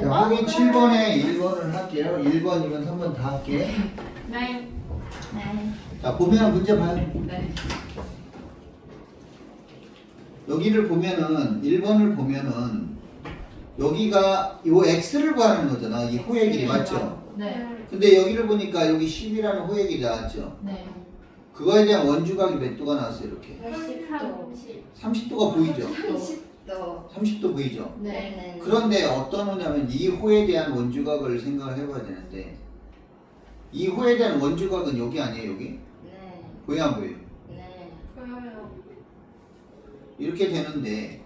자, 확인 7번에 1번을 할게요. 1번, 2번, 3번 다 할게. 네. 네. 자, 보면 문제 봐요. 네. 여기를 보면은 1번을 보면은 여기가 요 x를 구하는 거잖아. 이 호의 길이 맞죠? 네. 근데 여기를 보니까 여기 10이라는 호의 길이 나왔죠. 네. 그거에 대한 원주각이 몇 도가 나왔어요, 이렇게. 80도. 30도가 보이죠? 30도. 30도 보이죠? 네. 그런데 어떤 호냐면 이 호에 대한 원주각을 생각을 해봐야 되는데 이 호에 대한 원주각은 여기 아니에요, 여기? 네. 보여 안 보여요? 네. 보여요. 이렇게 되는데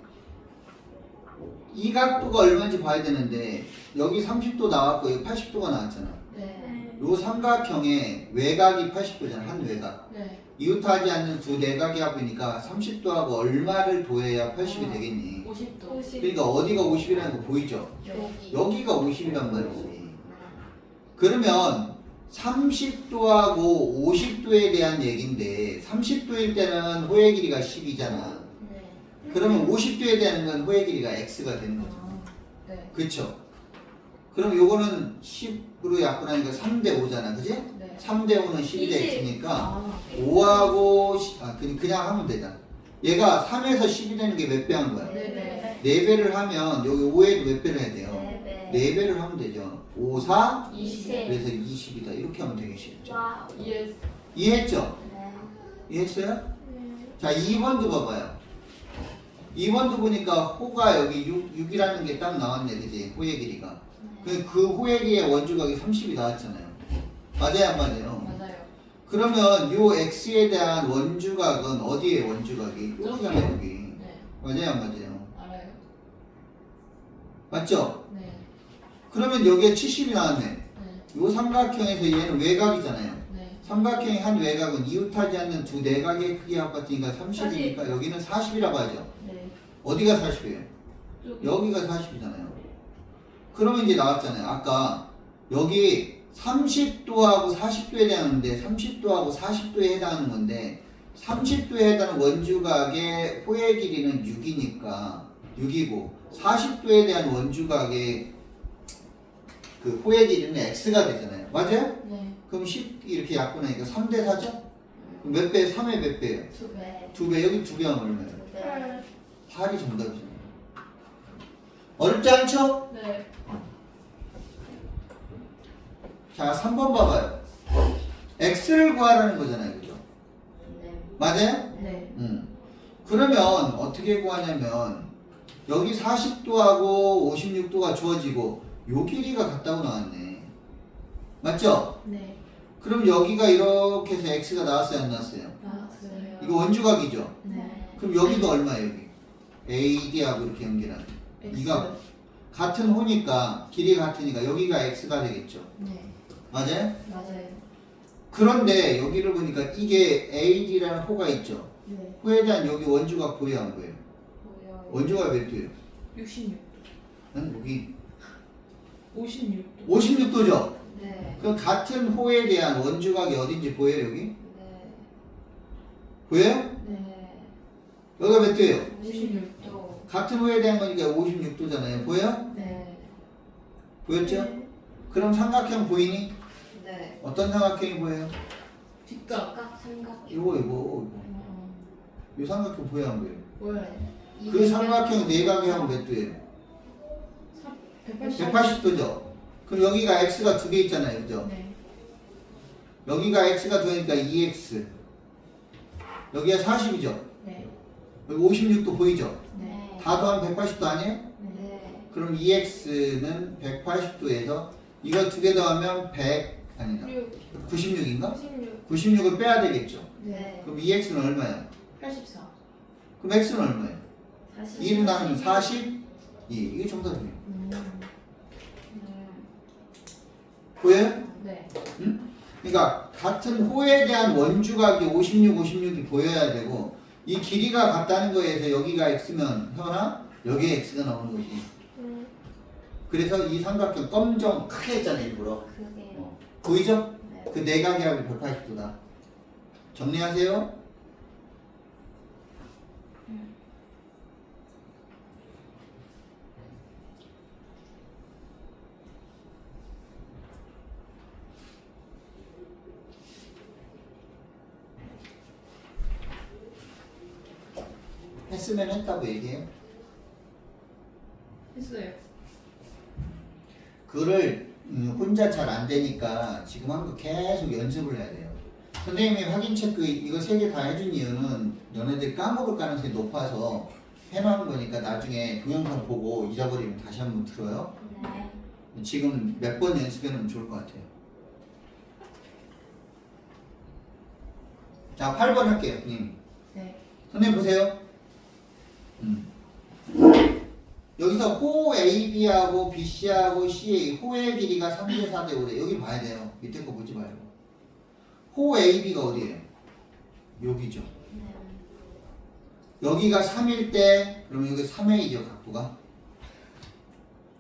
이 각도가 얼마인지 봐야 되는데 여기 30도 나왔고 여기 80도가 나왔잖아. 네. 요 삼각형의 외곽이 80도잖아. 한 외곽. 네. 이웃하지 않는 두 내각이 합이니까 30도하고 얼마를 더해야 80이 되겠니? 50도. 그러니까 어디가 50이라는 거 보이죠? 여기. 여기가 50이란 말이지. 네. 그러면 30도하고 50도에 대한 얘기인데 30도일 때는 호의 길이가 10이잖아. 네. 그러면 50도에 대한 건 호의 길이가 x가 되는 거죠. 아, 네. 그쵸? 그럼 요거는 10으로 약분하니까 3대 5잖아. 그지? 네. 3대 5는 10이 대 x니까 아, 5하고 아 그- 그냥 하면 되잖아. 얘가 3에서 10이 되는 게 몇 배 한 거야? 네. 4배를 하면 여기 5에도 몇 배를 해야 돼요? 네. 4배를 하면 되죠. 5, 4 20. 그래서 20이다. 이렇게 하면 되겠죠. 와. 예스. 이해했죠? 네. 이해했어요? 자, 2번도 봐봐요. 2번도 보니까 호가 여기 6, 6이라는 게 딱 나왔네, 그지? 호의 길이가. 그, 그 길이의 원주각이 30이 나왔잖아요. 맞아요, 안 맞아요? 맞아요. 그러면 요 x에 대한 원주각은 어디에 원주각이? 여기잖아요, 여기. 네. 맞아요, 안 맞아요? 알아요. 맞죠? 네. 그러면 여기에 70이 나왔네. 네. 요 삼각형에서 얘는 외곽이잖아요. 네. 삼각형의 한 외곽은 이웃하지 않는 두 내각의 크기 합같으니까 30이니까 여기는 40이라고 하죠. 네. 어디가 40이에요? 여기. 여기가 40이잖아요. 그러면 이제 나왔잖아요. 아까 여기 30도하고 40도에 해당하는데 30도하고 40도에 해당하는 건데 30도에 해당하는 원주각의 호의 길이는 6이니까 6이고 40도에 대한 원주각의 그 호의 길이는 x가 되잖아요. 맞아요? 네. 그럼 10 이렇게 약분하니까 3대 4죠? 그럼 몇 배? 3의 몇 배예요? 두 배. 2배 여기 2배 하면 얼마예요? 두 배. 8이 정답이죠. 어렵지 않죠? 네. 자, 3번 봐봐요. x를 구하라는 거잖아요. 그죠? 네. 맞아요? 네. 음. 그러면 어떻게 구하냐면 여기 40도하고 56도가 주어지고 요 길이가 같다고 나왔네. 맞죠? 네. 그럼 여기가 이렇게 해서 x가 나왔어요, 안 나왔어요? 나왔어요. 이거 원주각이죠? 네. 그럼 여기도 얼마예요, 여기? AD하고 이렇게 연결하는. X. 이거 같은 호니까 길이가 같으니까 여기가 x가 되겠죠. 네. 맞아요? 맞아요. 그런데 여기를 보니까 이게 AD라는 호가 있죠. 네. 호에 대한 여기 원주각 보여 안 보여요? 뭐야? 원주각 몇 도예요? 66. 난 여기 56도. 56도죠. 네. 그 같은 호에 대한 원주각이 어딘지 보여요 여기? 네. 보여요? 네. 여기가 몇 도예요? 56도. 같은 호에 대한 거니까 56도잖아요. 보여? 네. 보였죠? 그럼 삼각형 보이니? 네. 어떤 삼각형이 보여요? 뒷각. 각 삼각. 이거 이거 이거. 어, 이 삼각형 보여 안 보여요? 뭐예요? 그 삼각형 하면 몇 도예요? 180. 180도죠. 그럼 여기가 x가 두 개 있잖아요. 그죠? 네. 여기가 x가 되니까 2x. 여기가 40이죠. 네. 여기 56도 보이죠? 네. 다 더하면 180도 아니에요? 네. 그럼 2x는 180도에서 이거 두 개 더하면 100 아니다. 6. 96인가? 96. 96을 빼야 되겠죠. 네. 그럼 2x는 얼마야? 84. 그럼 x는 얼마예요? 40. 2는 나누면 42. 이게 정답이에요. 음. 음. 보여요? 네. 응? 그러니까 같은 호에 대한 원주각이 56, 56이 보여야 되고 이 길이가 같다는 거에서 여기가 x면 현아 여기에 x가 나오는 거지. 그래서 이 삼각형 검정 크게 했잖아 일부러. 그게. 어. 보이죠? 네. 그 내각이하고 180도다. 정리하세요. 했으면 했다고 얘기해요. 했어요. 그거를 음, 혼자 잘 안 되니까 지금 한 거 계속 연습을 해야 돼요. 선생님이 확인 체크 이거 세 개 다 해준 이유는 너네들 까먹을 가능성이 높아서 해놓은 거니까 나중에 동영상 보고 잊어버리면 다시 한번 들어요. 네. 지금 몇 번 연습해 놓으면 좋을 것 같아요. 자, 8번 할게요, 님. 네. 선생님 보세요. 음. 여기서 호 AB하고 BC하고 CA 호의 길이가 3대 4대 5대 여기 봐야 돼요. 밑에 거 보지 말고. 호 AB가 어디예요? 여기죠. 네. 여기가 3일 때 그러면 여기 3A죠 각도가.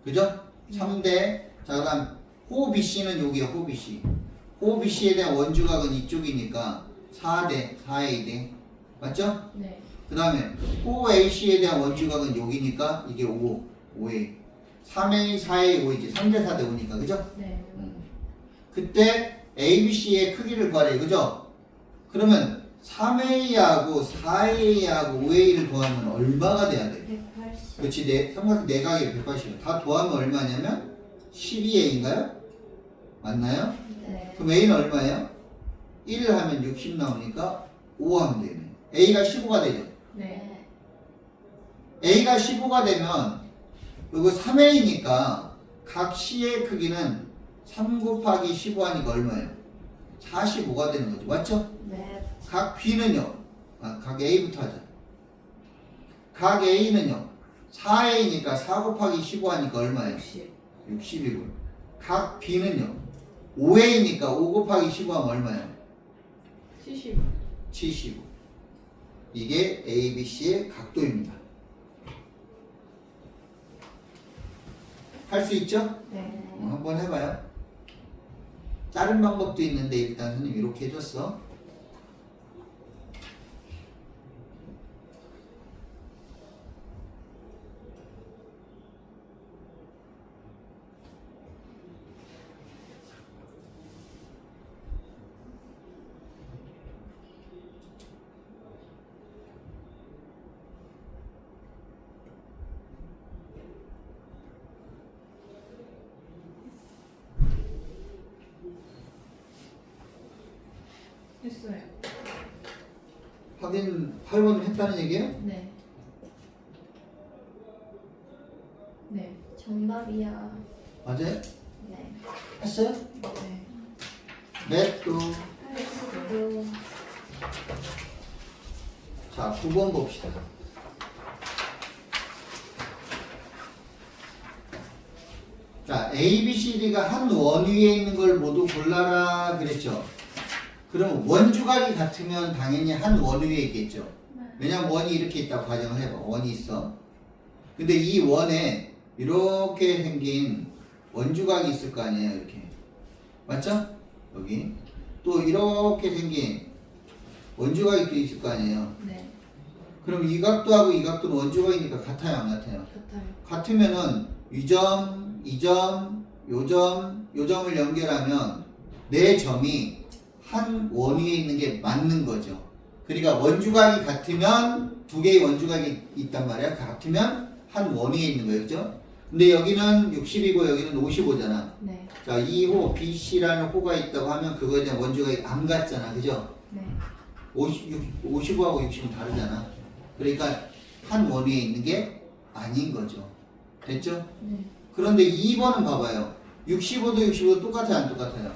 그죠? 3대 자 그다음 호 BC는 여기요 호 BC. 호 BC에 대한 원주각은 이쪽이니까 4대 4A 대 맞죠? 네. 그 다음에 호 AC에 대한 원주각은 여기니까 이게 5, 5A 3A, 4A, 5이지 3대 4대 5니까 그죠? 네. 그때 ABC의 크기를 구하래 그죠? 그러면 3A하고 4A하고 5A를 더하면 얼마가 돼야 돼? 180. 그렇지 네, 삼각 내각이 180. 다 더하면 얼마냐면 12A인가요? 맞나요? 네. 그럼 A는 얼마예요? 1 하면 60 나오니까 5 하면 되네. A가 15가 되죠. 네. A가 15가 되면 이거 3A니까 각 C의 크기는 3 곱하기 15 하니까 얼마예요? 45가 되는 거죠. 맞죠? 네. 각 B는요. 아, 각 A부터 하자. 각 A는요. 4A니까 4 곱하기 15 하니까 얼마예요? 60. 60이고. 각 B는요. 5A니까 5 곱하기 15 하면 얼마예요? 70. 75. 이게 ABC의 각도입니다. 할 수 있죠? 네. 어, 한번 해봐요. 다른 방법도 있는데 일단 선생님 이렇게 해줬어. 했어요. 확인 8번을 했다는 얘기예요? 네. 네. 정답이야. 맞아요? 네. 했어요? 네. 넷도 80도. 자 9번 봅시다. 자 A, B, C, D가 한 원 위에 있는 걸 모두 골라라 그랬죠. 그럼 원주각이 같으면 당연히 한 원 위에 있겠죠. 왜냐면 원이 이렇게 있다고 가정을 해봐. 원이 있어. 근데 이 원에 이렇게 생긴 원주각이 있을 거 아니에요. 이렇게. 맞죠? 여기. 또 이렇게 생긴 원주각이 또 있을 거 아니에요. 네. 그럼 이 각도하고 이 각도는 원주각이니까 같아요, 안 같아요? 같아요. 같으면은 이 점, 이 점, 요 점, 요 점을 연결하면 네 점이 한 원 위에 있는 게 맞는 거죠. 그러니까 원주각이 같으면 두 개의 원주각이 있단 말이야. 같으면 한 원 위에 있는 거예요, 그죠? 근데 여기는 60이고 여기는 55잖아. 네. 자, 이 호, BC라는 호가 있다고 하면 그거에 대한 원주각이 안 같잖아, 그죠? 네. 50, 55하고 60은 다르잖아. 그러니까 한 원위에 있는 게 아닌 거죠. 됐죠? 네. 그런데 2번은 봐봐요. 65도 65도 똑같아요, 안 똑같아요?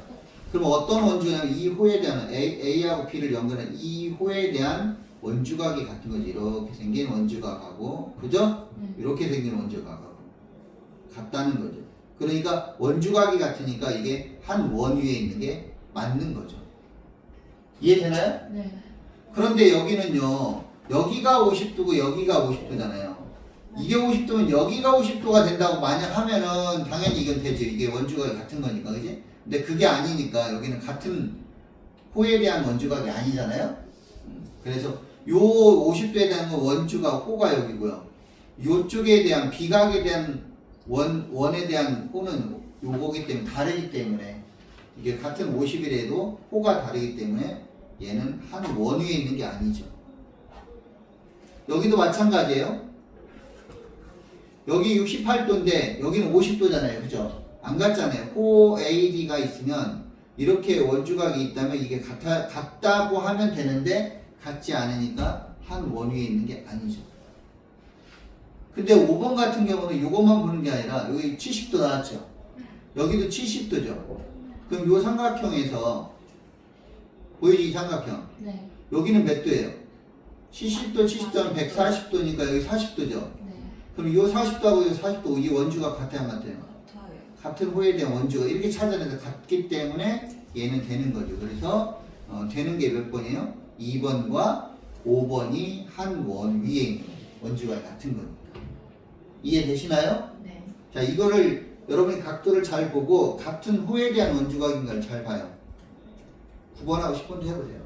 그럼 어떤 원주냐면 이 호에 대한 A, A하고 B를 연결한 이 호에 대한 원주각이 같은 거지. 이렇게 생긴 원주각하고, 그죠? 네. 이렇게 생긴 원주각하고 같다는 거죠. 그러니까 원주각이 같으니까 이게 한 원 위에 있는 게 맞는 거죠. 이해되나요? 네. 그런데 여기는요, 여기가 50도고 여기가 50도잖아요. 이게 50도면 여기가 50도가 된다고 만약 하면은 당연히 이건 되죠. 이게 원주각이 같은 거니까, 그지? 근데 그게 아니니까 여기는 같은 호에 대한 원주각이 아니잖아요. 음, 그래서 요 50도에 대한 건 원주각 호가 여기고요. 요쪽에 대한 비각에 대한 원 원에 대한 호는 요거기 때문에 다르기 때문에 이게 같은 50이라도 호가 다르기 때문에 얘는 한 원 위에 있는 게 아니죠. 여기도 마찬가지예요. 여기 68도인데 여기는 50도잖아요. 그죠? 안 같잖아요. 호 AD가 있으면 이렇게 원주각이 있다면 이게 같아, 같다고 하면 되는데 같지 않으니까 한 원위에 있는 게 아니죠. 근데 5번 같은 경우는 이것만 보는 게 아니라 여기 70도 나왔죠. 여기도 70도죠. 그럼 요 삼각형에서 보이지 이 삼각형 네. 여기는 몇 도예요? 70도 70도는 140도니까 여기 40도죠. 네. 그럼 요 40도하고 요 40도 이 원주가 같아야 안? 같아요. 같은 호에 대한 원주가 이렇게 찾아내서 같기 때문에 얘는 되는 거죠. 그래서 어, 되는 게 몇 번이에요? 2번과 5번이 한 원 위에 있는 거죠. 원주가 같은 거니까. 이해되시나요? 네. 자, 이거를 여러분이 각도를 잘 보고 같은 호에 대한 원주각인가를 잘 봐요. 9번하고 10번도 해보세요.